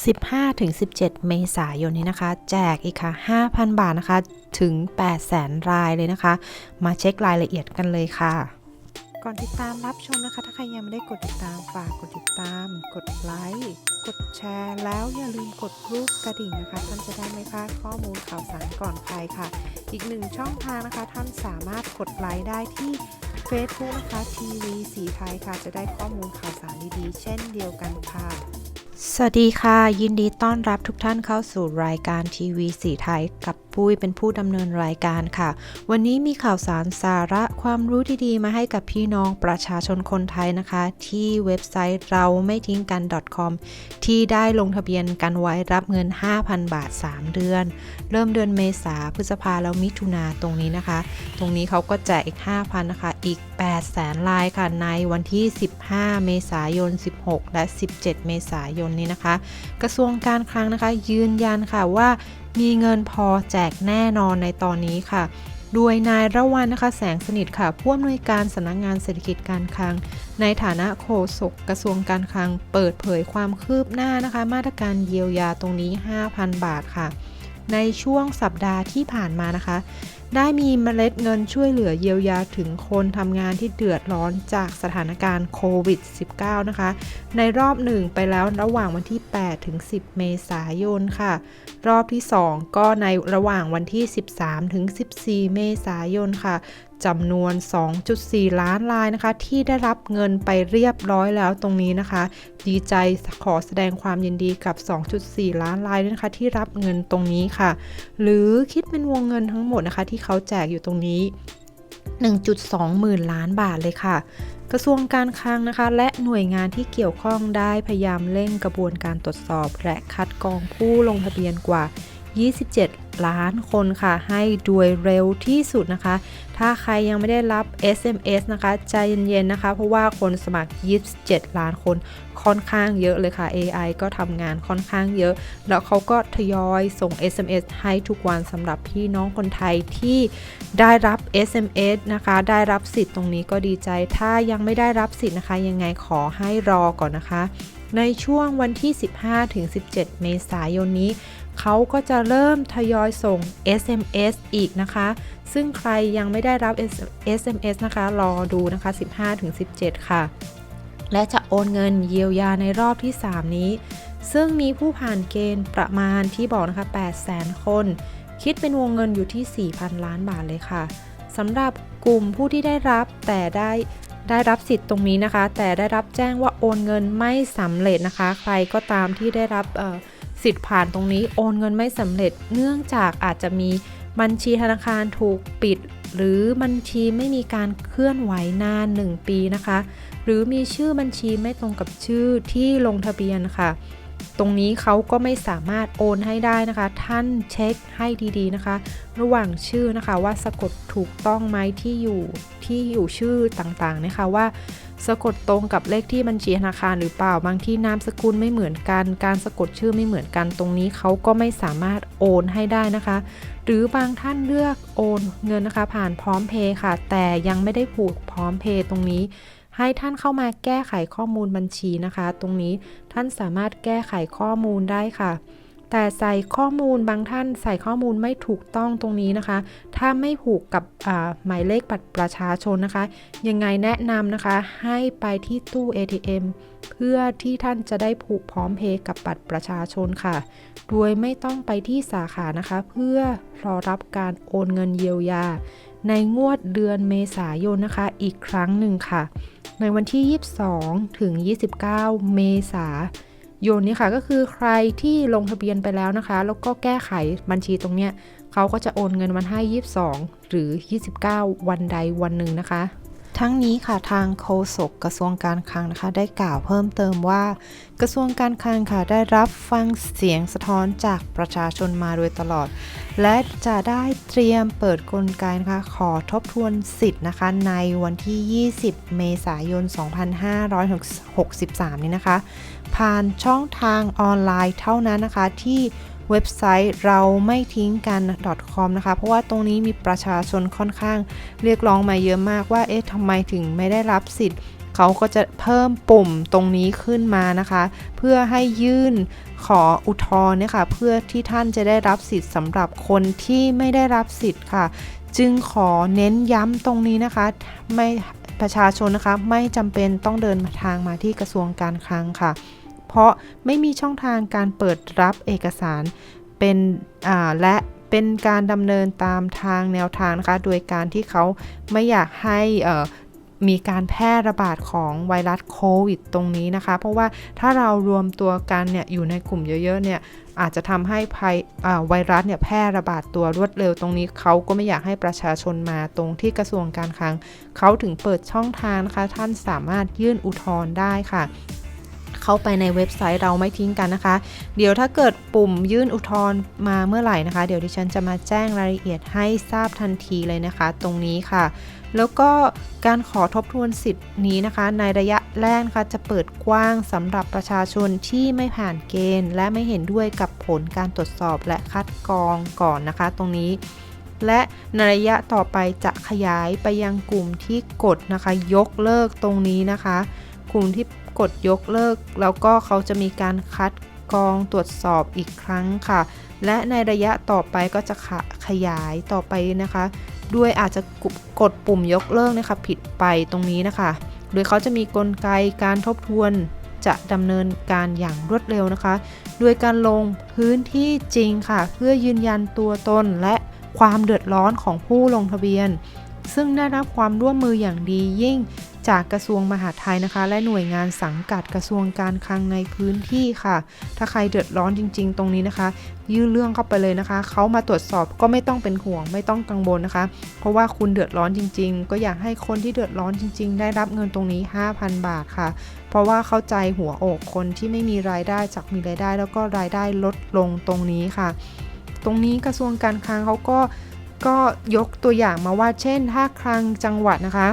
15-17 เมษายนนี้นะคะ แจกอีกค่ะ 5,000 บาทนะคะ ถึง 800,000 รายเลยนะคะ มาเช็ครายละเอียดกันเลยค่ะ ก่อนติดตามรับชมนะคะ ถ้าใครยังไม่ได้กดติดตามฝากกดติดตาม กดไลค์ กดแชร์ แล้วอย่าลืมกดรูปกระดิ่งนะคะ ท่านจะได้ไม่พลาดข้อมูลข่าวสารก่อนใครค่ะ อีกหนึ่งช่องทางนะคะ ท่านสามารถกดไลค์ได้ที่ Facebook นะคะทีวีสีไทยค่ะ จะได้ข้อมูลข่าวสารดีๆ เช่นเดียวกันค่ะ สวัสดีค่ะ ยินดีต้อนรับทุกท่านเข้าสู่รายการทีวีสีไทย กับปุ้ยเป็นผู้ดำเนินรายการค่ะ วันนี้มีข่าวสารสาระความรู้ดีๆ มาให้กับพี่น้องประชาชนคนไทยนะคะ ที่เว็บไซต์เราไม่ทิ้งกัน .com ที่ได้ลงทะเบียนกันไว้รับเงิน 5,000 บาท 3 เดือน เริ่มเดือนเมษาพฤษภาแล้วมิถุนาตรงนี้นะคะ ตรงนี้เขาก็แจกอีก 5,000นะคะอีก8แสนลายค่ะในวันที่ 15 เมษายน 16 และ 17 เมษายนนี้นะคะ กระทรวงการคลังนะคะ ยืนยันค่ะว่ามีเงินพอแจกแน่นอนในตอนนี้ค่ะโดยนายระวันนะคะแสงสนิทค่ะผู้อำนวยการสำนักงานเศรษฐกิจการคลัง ในฐานะโฆษกกระทรวงการคลัง เปิดเผยความคืบหน้านะคะ มาตรการเยียวยาตรงนี้ 5,000 บาทค่ะ ในช่วงสัปดาห์ที่ผ่านมานะคะ ได้มีเมล็ดเงินช่วยเหลือเยียวยาถึงคนทำงานที่เดือดร้อนจากสถานการณ์โควิด -19 นะคะ ในรอบหนึ่งไปแล้วระหว่างวันที่ 8 ถึง 10 เมษายนค่ะ รอบที่ 2 ก็ในระหว่างวันที่ 13 ถึง 14 เมษายนค่ะ จำนวน 2.4 ล้านรายนะคะ ที่ได้รับเงินไปเรียบร้อยแล้วตรงนี้นะคะ ดีใจขอแสดงความยินดีกับ 2.4 ล้านรายด้วยนะคะ ที่รับเงินตรงนี้ค่ะ หรือคิดเป็นวงเงินทั้งหมดนะคะ ที่เขาแจกอยู่ตรงนี้ 1.2 หมื่นล้านบาทเลยค่ะกระทรวงการคลังนะคะ และหน่วยงานที่เกี่ยวข้องได้พยายามเร่งกระบวนการตรวจสอบ และคัดกรองผู้ลงทะเบียนกว่า 27 ล้านคนค่ะ ให้โดยเร็วที่สุดนะคะ ถ้าใครยังไม่ได้รับ SMS นะคะ ใจเย็นๆนะคะ เพราะว่าคนสมัคร 27 ล้านคนค่อนข้างเยอะเลยค่ะ AI ก็ทำงานค่อนข้างเยอะ แล้วเขาก็ทยอยส่ง SMS ให้ทุกวันสำหรับพี่น้องคนไทยที่ได้รับ SMS นะคะ ได้รับสิทธิ์ตรงนี้ก็ดีใจ ถ้ายังไม่ได้รับสิทธิ์นะคะ ยังไงขอให้รอก่อนนะคะ ในช่วงวันที่ 15-17 เมษายนนี้ เขาก็จะเริ่มทยอยส่ง SMS อีกนะคะ ซึ่งใครยังไม่ได้รับ SMS นะคะ รอดูนะคะ 15-17 ค่ะ และจะโอนเงินเยียวยาในรอบที่ 3 นี้ ซึ่งมีผู้ผ่านเกณฑ์ประมาณที่บอกนะคะ800,000 คน คิดเป็นวงเงินอยู่ที่ 4,000 ล้านบาทเลยค่ะสำหรับกลุ่มผู้ที่ได้รับแต่ได้ได้รับสิทธิ์ตรงนี้นะคะ แต่ได้รับแจ้งว่าโอนเงินไม่สำเร็จนะคะ ใครก็ตามที่ได้รับ สิทธิ์ผ่านตรงนี้โอนเงินไม่สำเร็จ เนื่องจากอาจจะมีบัญชีธนาคารถูกปิด หรือบัญชีไม่มีการเคลื่อนไหวนาน 1 ปีนะคะ หรือมีชื่อบัญชีไม่ตรงกับชื่อที่ลงทะเบียนค่ะ ตรงนี้เขาก็ไม่สามารถโอนให้ได้นะคะ ท่านเช็คให้ดีๆนะคะ ระหว่างชื่อนะคะว่าสะกดถูกต้องไหมที่อยู่ที่อยู่ชื่อต่างๆนะคะว่า สะกดตรงกับเลขที่บัญชีธนาคารหรือเปล่า บางที่นามสกุลไม่เหมือนกัน การสะกดชื่อไม่เหมือนกันตรงนี้เขาก็ไม่สามารถโอนให้ได้นะคะ หรือบางท่านเลือกโอนเงินนะคะ ผ่านพร้อมเพย์ค่ะ แต่ยังไม่ได้ผูกพร้อมเพย์ตรงนี้ ให้ท่านเข้ามาแก้ไขข้อมูลบัญชีนะคะ ตรงนี้ท่านสามารถแก้ไขข้อมูลได้ค่ะ แต่ใส่ข้อมูลบางท่านใส่ข้อมูลไม่ถูกต้องตรงนี้นะคะ ถ้าไม่ผูกกับหมายเลขบัตรประชาชนนะคะ ยังไงแนะนำนะคะให้ไปที่ตู้ ATM เพื่อที่ท่านจะได้ผูกพร้อมเพย์กับบัตรประชาชนค่ะ โดยไม่ต้องไปที่สาขานะคะ เพื่อรอรับการโอนเงินเยียวยา ในงวดเดือนเมษายนนะคะ อีกครั้งหนึ่งค่ะ ในวันที่ 22 ถึง 29 เมษายน นี้ค่ะก็คือใครที่ลงทะเบียนไปแล้วนะคะ แล้วก็แก้ไขบัญชีตรงเนี้ยเขาก็จะโอนเงินวันให้ 22 หรือ 29 วันใดวันหนึ่งนะคะ ทั้งนี้ค่ะทางโฆษกกระทรวงการคลังนะคะ ได้กล่าวเพิ่มเติมว่า กระทรวงการคลังค่ะได้รับฟังเสียงสะท้อนจากประชาชนมาโดยตลอด และจะได้เตรียมเปิดกลไกนะคะขอทบทวนสิทธิ์นะคะ ในวันที่ 20 เมษายน 2563 นี้นะคะ ผ่านช่องทางออนไลน์เท่านั้นนะคะที่ เว็บไซต์เราไม่ทิ้งกัน .com นะคะ เพราะว่าตรงนี้มีประชาชนค่อนข้างเรียกร้องมาเยอะมากว่า เอ๊ะทำไมถึงไม่ได้รับสิทธิ์ เขาก็จะเพิ่มปุ่มตรงนี้ขึ้นมานะคะ เพื่อให้ยื่นขออุทธรณ์เนี่ยค่ะเพื่อที่ท่านจะได้รับสิทธิ์สำหรับคนที่ไม่ได้รับสิทธิ์ค่ะ จึงขอเน้นย้ำตรงนี้นะคะ ไม่ประชาชนนะคะ ไม่จำเป็นต้องเดินทางมาที่กระทรวงการคลังค่ะ เพราะไม่มีช่องทางการเปิดรับเอกสารเป็นและเป็นการดำเนินตามทางแนวทางนะคะโดยการที่เขาไม่อยากให้มีการแพร่ระบาดของไวรัสโควิดตรงนี้นะคะ เพราะว่าถ้าเรารวมตัวกันเนี่ยอยู่ในกลุ่มเยอะๆเนี่ยอาจจะทำให้ภัยไวรัสเนี่ยแพร่ระบาดตัวรวดเร็วตรงนี้เขาก็ไม่อยากให้ประชาชนมาตรงที่กระทรวงการคลังเขาถึงเปิดช่องทางนะคะท่านสามารถยื่นอุทธรณ์ได้ค่ะ เข้าไปในเว็บไซต์เราไม่ทิ้งกันนะคะ เดี๋ยวถ้าเกิดปุ่มยื่นอุทธรณ์มาเมื่อไหร่นะคะ เดี๋ยวดิฉันจะมาแจ้งรายละเอียดให้ทราบทันทีเลยนะคะ ตรงนี้ค่ะ แล้วก็การขอทบทวนสิทธิ์นี้นะคะ ในระยะแรกนะคะจะเปิดกว้างสำหรับประชาชนที่ไม่ผ่านเกณฑ์ และไม่เห็นด้วยกับผลการตรวจสอบและคัดกรองก่อนนะคะ ตรงนี้และในระยะต่อไปจะขยายไปยังกลุ่มที่กดนะคะ ยกเลิกตรงนี้นะคะ กลุ่มที่ กดยกเลิก แล้วก็เขาจะมีการคัดกรองตรวจสอบอีกครั้งค่ะ และในระยะต่อไปก็จะขขยายต่อไปนะคะ ด้วยอาจจะกดกดปุ่มยกเลิกนะคะผิดไปตรงนี้นะคะ โดยเขาจะมีกลไกการทบทวนจะดำเนินการอย่างรวดเร็วนะคะ โดยการลงพื้นที่จริงค่ะ เพื่อยืนยันตัวตนและความเดือดร้อนของผู้ลงทะเบียน ซึ่งได้รับความร่วมมืออย่างดียิ่ง จากกระทรวงมหาดไทยนะคะ และหน่วยงานสังกัดกระทรวงการคลังในพื้นที่ค่ะ ถ้าใครเดือดร้อนจริง ๆ ตรงนี้นะคะ ยื่นเรื่องเข้าไปเลยนะคะ เขามาตรวจสอบก็ไม่ต้องเป็นห่วงไม่ต้องกังวลนะคะ เพราะว่าคุณเดือดร้อนจริง ๆ ก็อยากให้คนที่เดือดร้อนจริง ๆ ได้รับเงินตรงนี้ 5,000 บาทค่ะ เพราะว่าเข้าใจหัวอกคนที่ไม่มีรายได้จากมีรายได้ แล้วก็รายได้ลดลงตรงนี้ค่ะ ตรงนี้กระทรวงการคลังเขาก็ก็ยกตัวอย่างมาว่าเช่น ถ้าคลังจังหวัดนะคะ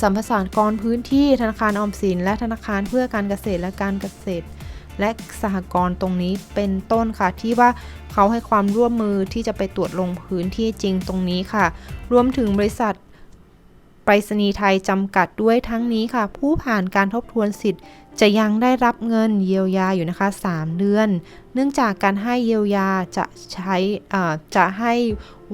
สัมปทานกรพื้นที่ธนาคารออมสิน และธนาคารเพื่อการเกษตรและการเกษตร และสหกรณ์ตรงนี้เป็นต้นค่ะที่ว่าเขาให้ความร่วมมือที่จะไปตรวจลงพื้นที่จริงตรงนี้ค่ะ รวมถึงบริษัทไปรษณีย์ไทยจำกัดด้วยทั้งนี้ค่ะ ผู้ผ่านการทบทวนสิทธิ์จะยังได้รับเงินเยียวยาอยู่นะคะ 3 เดือน นื่องจากการให้เยียวยาจะใช้อ่าจะให้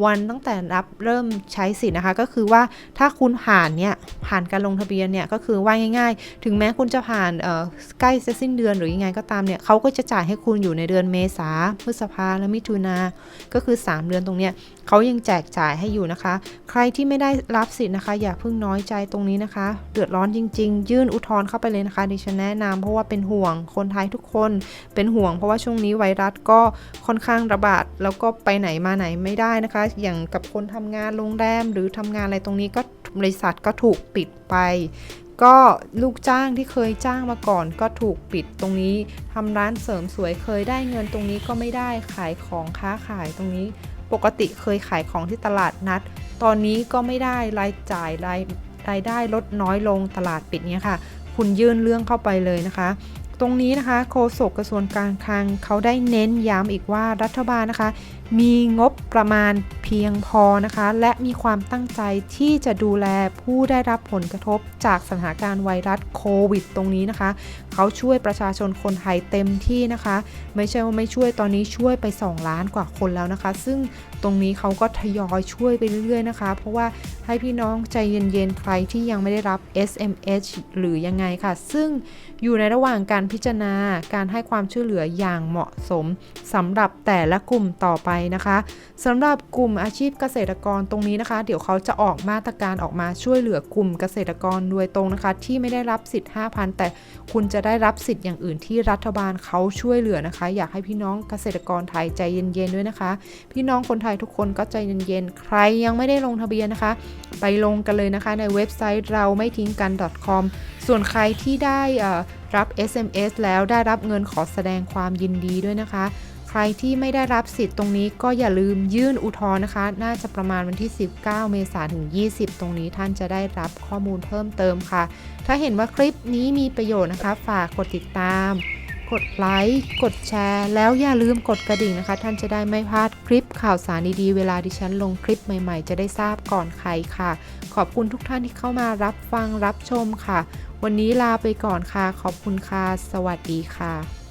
วันตั้งแต่รับเริ่มใช้สิทธิ์นะคะ ก็คือว่าถ้าคุณผ่านเนี่ยผ่านการลงทะเบียนเนี่ยก็คือว่าง่าย ๆ ถึงแม้คุณจะผ่านเออใกล้จะสิ้นเดือนหรือยังไงก็ตามเนี่ยเขาก็จะจ่ายให้คุณอยู่ในเดือนเมษาพฤษภาและมิถุนา ก็คือ 3 เดือนตรงเนี้ยเขายังแจกจ่ายให้อยู่นะคะ ใครที่ไม่ได้รับสิทธิ์นะคะ อย่าเพิ่งน้อยใจตรงนี้นะคะ เดือดร้อนจริง ๆ ยื่นอุทธรณ์เข้าไปเลยนะคะดิฉันแนะนำเพราะว่าเป็นห่วงคนไทยทุกคนเป็นห่วงเพราะว่าช่วงนี้ไวรัสก็ค่อนข้างระบาด แล้วก็ไปไหนมาไหนไม่ได้นะคะ อย่างกับคนทำงานโรงแรมหรือทำงานอะไรตรงนี้ก็บริษัทก็ถูกปิดไปก็ลูกจ้างที่เคยจ้างมาก่อนก็ถูกปิดตรงนี้ทำร้านเสริมสวยเคยได้เงินตรงนี้ก็ไม่ได้ขายของค้าขายตรงนี้ ปกติเคยขายของที่ตลาดนัด ตอนนี้ก็ไม่ได้รายจ่ายรายรายได้ลดน้อยลงตลาดปิดเนี้ยค่ะ คุณยื่นเรื่องเข้าไปเลยนะคะ ตรงนี้นะคะโฆษกกระทรวงการคลังเขาได้เน้นย้ำอีกว่ารัฐบาลนะคะมีงบประมาณเพียงพอนะคะ และมีความตั้งใจที่จะดูแลผู้ได้รับผลกระทบจากสถานการณ์ไวรัสโควิด ตรงนี้นะคะ เขาช่วยประชาชนคนไทยเต็มที่นะคะ ไม่ใช่ว่าไม่ช่วยตอนนี้ช่วยไป 2 ล้านกว่าคนแล้วนะคะ ซึ่งตรงนี้เขาก็ทยอยช่วยไปเรื่อยๆนะคะ เพราะว่าให้พี่น้องใจเย็นๆ ใครที่ยังไม่ได้รับ SMS หรือยังไงค่ะ ซึ่งอยู่ในระหว่างการพิจารณาการให้ความช่วยเหลืออย่างเหมาะสมสำหรับแต่ละกลุ่มต่อไปนะคะสำหรับกลุ่มอาชีพเกษตรกรตรงนี้นะคะ เดี๋ยวเขาจะออกมาตรการออกมาช่วยเหลือกลุ่มเกษตรกรโดยตรงนะคะ ที่ไม่ได้รับสิทธิ์ 5,000 แต่คุณจะได้รับสิทธิ์อย่างอื่นที่รัฐบาลเขาช่วยเหลือนะคะ อยากให้พี่น้องเกษตรกรไทยใจเย็นๆด้วยนะคะ พี่น้องคนไทยทุกคนก็ใจเย็นๆใครยังไม่ได้ลงทะเบียนนะคะ ไปลงกันเลยนะคะในเว็บไซต์เราไม่ทิ้งกัน .com ส่วนใครที่ได้เอ่อรับ SMS แล้วได้รับเงินขอแสดงความยินดีด้วยนะคะ รที่ไม่ได้รับสิทธิ์ตรงนี้ก็อย่าลืมยื่นอุทธรณ์นะคะ น่าจะประมาณวันที่ 19 เมษายนถึง 20 ตรงนี้ท่านจะได้รับข้อมูลเพิ่มเติมค่ะ ถ้าเห็นว่าคลิปนี้มีประโยชน์นะคะ ฝากกดติดตาม กดไลค์ กดแชร์ แล้วอย่าลืมกดกระดิ่งนะคะ ท่านจะได้ไม่พลาดคลิปข่าวสารดีๆ เวลาดิฉันลงคลิปใหม่ๆ จะได้ทราบก่อนใครค่ะ ขอบคุณทุกท่านที่เข้ามารับฟังรับชมค่ะ วันนี้ลาไปก่อนค่ะ ขอบคุณค่ะ สวัสดีค่ะ